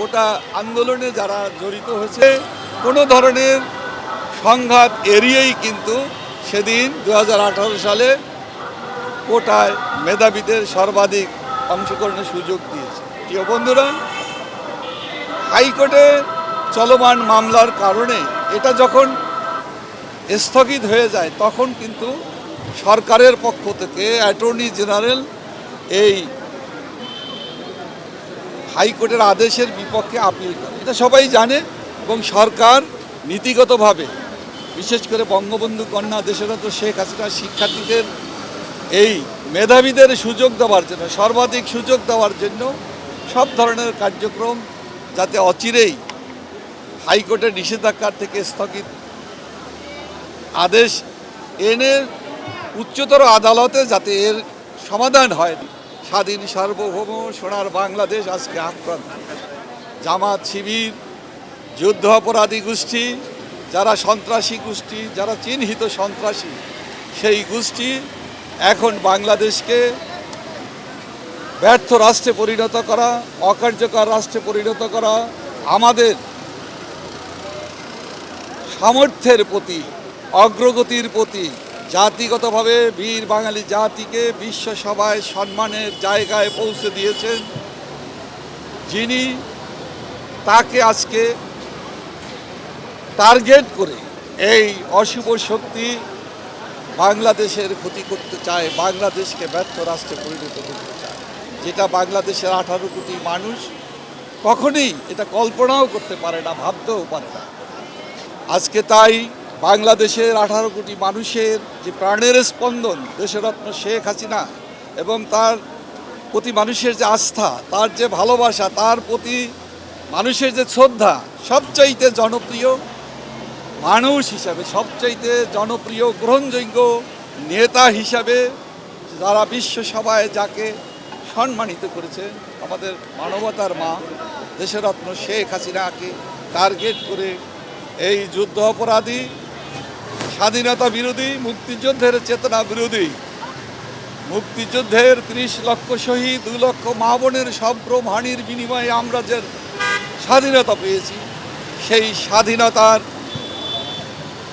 কোটা আন্দোলনে যারা জড়িত হয়েছে, কোনো ধরনের সংঘাত এড়িয়েই কিন্তু সেদিন দু হাজার আঠারো সালে কোটায় মেধাবীদের সর্বাধিক অংশগ্রহণের সুযোগ দিয়েছে। প্রিয় বন্ধুরা, হাইকোর্টে চলমান মামলার কারণে এটা যখন স্থগিত হয়ে যায়, তখন কিন্তু সরকারের পক্ষ থেকে অ্যাটর্নি জেনারেল এই হাইকোর্টের আদেশের বিপক্ষে আপিল করে। এটা সবাই জানে এবং সরকার নীতিগতভাবে, বিশেষ করে বঙ্গবন্ধু কন্যা দেশরত শেখ হাসিনা শিক্ষার্থীদের এই মেধাবীদের সুযোগ দেওয়ার জন্য, সর্বাধিক সুযোগ দেওয়ার জন্য সব ধরনের কার্যক্রম যাতে অচিরেই হাইকোর্টের নিষেধাজ্ঞার থেকে স্থগিত আদেশ এনে উচ্চতর আদালতে যাতে এর সমাধান হয়। স্বাধীন সার্বভৌম সোনার বাংলাদেশ আজকে আক্রান্ত জামাত শিবির, যুদ্ধ অপরাধী গোষ্ঠী, যারা সন্ত্রাসী গোষ্ঠী, যারা চিহ্নিত সন্ত্রাসী, সেই গোষ্ঠী এখন বাংলাদেশকে ব্যর্থ রাষ্ট্রে পরিণত করা, অকার্যকর রাষ্ট্রে পরিণত করা আমাদের সামর্থ্যের প্রতি, অগ্রগতির প্রতি জাতিগতভাবে বীর বাঙালি জাতিকে বিশ্ব সভায় সম্মানের জায়গায় পৌঁছে দিয়েছেন। যিনি তাকে আজকে টার্গেট করে এই অশুভ শক্তি বাংলাদেশের ক্ষতি করতে চায়, বাংলাদেশকে ব্যর্থ রাষ্ট্রে পরিণত করতে চায়, যেটা বাংলাদেশের আঠারো কোটি মানুষ কখনই এটা কল্পনাও করতে পারে না, ভাবতেও পারে না। আজকে তাই বাংলাদেশের আঠারো কোটি মানুষের যে প্রাণের স্পন্দন, দেশরত্ন শেখ হাসিনা এবং তার প্রতি মানুষের যে আস্থা, তার যে ভালোবাসা, তার প্রতি মানুষের যে শ্রদ্ধা, সবচাইতে জনপ্রিয় মানুষ হিসাবে, সবচাইতে জনপ্রিয় গ্রহণযোগ্য নেতা হিসাবে যারা বিশ্বসভায় যাকে সম্মানিত করেছে, আমাদের মানবতার মা, দেশরত্ন শেখ হাসিনাকে টার্গেট করে এই যুদ্ধ অপরাধী স্বাধীনতা বিরোধী মুক্তিযুদ্ধের চেতনা বিরোধী। মুক্তিযুদ্ধের ত্রিশ লক্ষ শহীদ, দু লক্ষ মা বোনের হানির বিনিময়ে আমরা যে স্বাধীনতা পেয়েছি, সেই স্বাধীনতার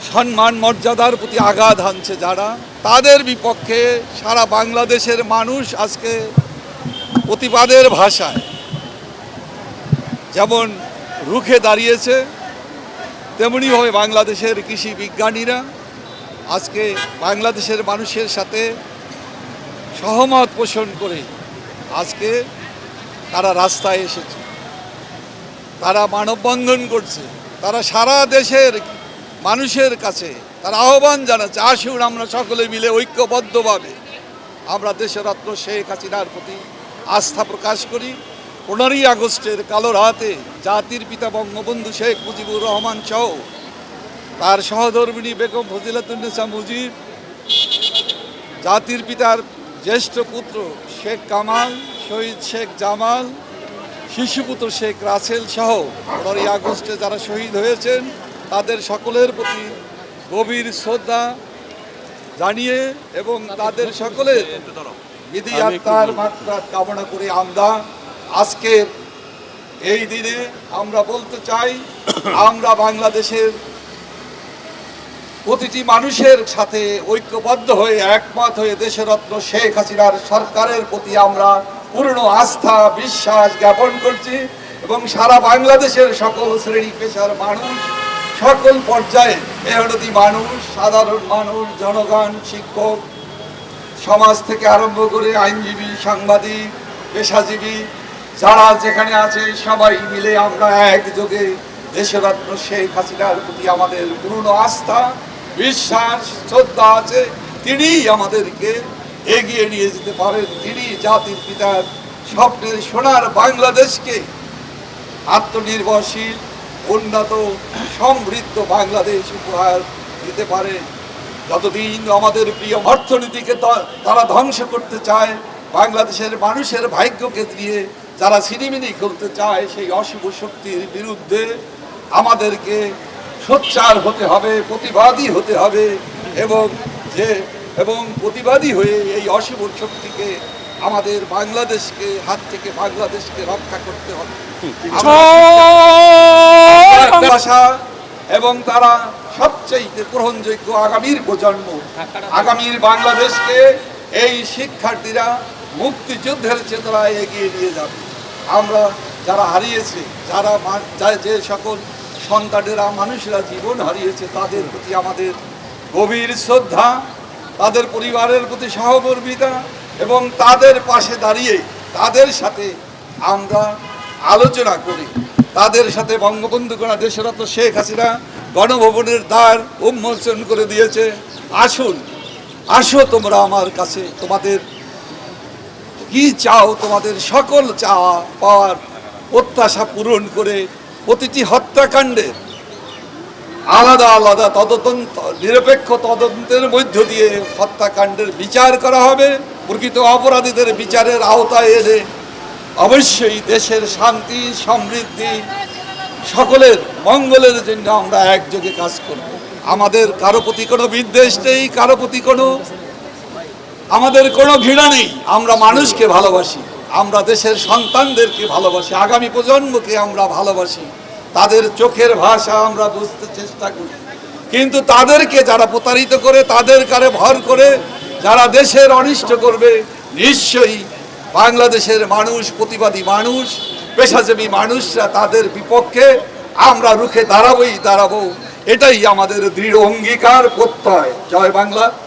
সম্মান মর্যাদার প্রতি আঘাত হানছে যারা, তাদের বিপক্ষে সারা বাংলাদেশের মানুষ আজকে প্রতিবাদের ভাষায় যেমন রুখে দাঁড়িয়েছে, তেমনিভাবে বাংলাদেশের কৃষি বিজ্ঞানীরা আজকে বাংলাদেশের মানুষের সাথে সহমত পোষণ করে আজকে তারা রাস্তায় এসেছে। তারা মানববন্ধন করছে। তারা সারা দেশের মানুষের কাছে তারা আহ্বান জানাচ্ছে, আসুন আমরা সকলে মিলে ঐক্যবদ্ধভাবে আমরা দেশের দেশরত্ন শেখ হাসিনার প্রতি আস্থা প্রকাশ করি। পনেরোই আগস্টের কালো রাতে জাতির পিতা বঙ্গবন্ধু শেখ মুজিবুর রহমান সহ তার সহধর্মিণী বেগম ফজিলাতুন্নেসা মুজিব জাতির পিতার জ্যেষ্ঠ পুত্র শেখ কামাল শহীদ শেখ জামাল শিশুপুত্র শেখ রাসেল সহ পনেরোই আগস্টে যারা শহীদ হয়েছেন তাদের সকলের প্রতি গভীর শ্রদ্ধা জানিয়ে এবং তাদের সকলের বিধি আত্মার মাত্রা কামনা করে আমরা আজকের এই দিনে আমরা বলতে চাই আমরা বাংলাদেশের প্রতিটি মানুষের সাথে ঐক্যবদ্ধ হয়ে, একমত হয়ে দেশরত্ন শেখ হাসিনার সরকারের প্রতি আমরা পূর্ণ আস্থা, বিশ্বাস জ্ঞাপন করছি এবং সারা বাংলাদেশের সকল শ্রেণি পেশার মানুষ, সকল পর্যায়ে মেহনতি মানুষ, সাধারণ মানুষ, জনগণ, শিক্ষক, সমাজ থেকে আরম্ভ করে আইনজীবী, সাংবাদিক, পেশাজীবী, যারা যেখানে আছে সবাই মিলে আমরা একযোগে দেশরত্ন শেখ হাসিনার প্রতি আমাদের পূর্ণ আস্থা বিশ্বাস, শ্রদ্ধা আছে, তিনিই আমাদেরকে এগিয়ে নিয়ে যেতে পারেন। তিনি জাতির পিতার স্বপ্নের সোনার বাংলাদেশকে আত্মনির্ভরশীল, উন্নত, সমৃদ্ধ বাংলাদেশ উপহার দিতে পারে। যতদিন আমাদের প্রিয় অর্থনীতিকে তারা ধ্বংস করতে চায়, বাংলাদেশের মানুষের ভাগ্যকে দিয়ে যারা সিনেমিনি খুলতে চায়, সেই অশুভ শক্তির বিরুদ্ধে আমাদেরকে সোচ্চার হতে হবে প্রতিবাদী হতে হবে এবং যে এবং প্রতিবাদী হয়ে এই অশুভ শক্তিকে আমাদের বাংলাদেশকে হাত থেকে বাংলাদেশকে রক্ষা করতে হবে। ভাষা এবং তারা সবচেয়ে গ্রহণযোগ্য আগামীর প্রজন্ম আগামীর বাংলাদেশকে এই শিক্ষার্থীরা মুক্তিযুদ্ধের চেতনায় এগিয়ে নিয়ে যাবে। আমরা যারা হারিয়েছে যারা যে সকল সন্তানেরা মানুষরা জীবন হারিয়েছে, তাদের প্রতি আমাদের গভীর শ্রদ্ধা, তাদের পরিবারের প্রতি সহমর্মিতা এবং তাদের পাশে দাঁড়িয়ে তাদের সাথে আমরা আলোচনা করি। তাদের সাথে বঙ্গবন্ধু করা দেশরত্ন শেখ হাসিনা গণভবনের দ্বার উন্মোচন করে দিয়েছে। আসুন, আসো তোমরা আমার কাছে, তোমাদের কি চাও, তোমাদের সকল চাওয়া পাওয়ার প্রত্যাশা পূরণ করে প্রতিটি হত্যাকাণ্ডের আলাদা আলাদা তদন্ত, নিরপেক্ষ তদন্তের মধ্য দিয়ে হত্যাকাণ্ডের বিচার করা হবে। প্রকৃত অপরাধীদের বিচারের আওতায় এনে অবশ্যই দেশের শান্তি, সমৃদ্ধি, সকলের মঙ্গলের জন্য আমরা একযোগে কাজ করব। আমাদের কারও প্রতি কোনো বিদ্বেষ নেই, কারও প্রতি কোনো, আমাদের কোনো ঘৃণা নেই। আমরা মানুষকে ভালোবাসি। আমরা দেশের সন্তানদেরকে ভালোবাসি। আগামী প্রজন্মকে আমরা ভালোবাসি। তাদের চোখের ভাষা আমরা বুঝতে চেষ্টা করি। কিন্তু তাদেরকে যারা প্রতারিত করে, তাদের কারে ভর করে, যারা দেশের অনিষ্ট করবে, নিশ্চয়ই বাংলাদেশের মানুষ, প্রতিবাদী মানুষ, পেশাজীবী মানুষরা তাদের বিপক্ষে আমরা রুখে দাঁড়াবোই, দাঁড়াবো। এটাই আমাদের দৃঢ় অঙ্গীকার প্রত্যয়। জয় বাংলা।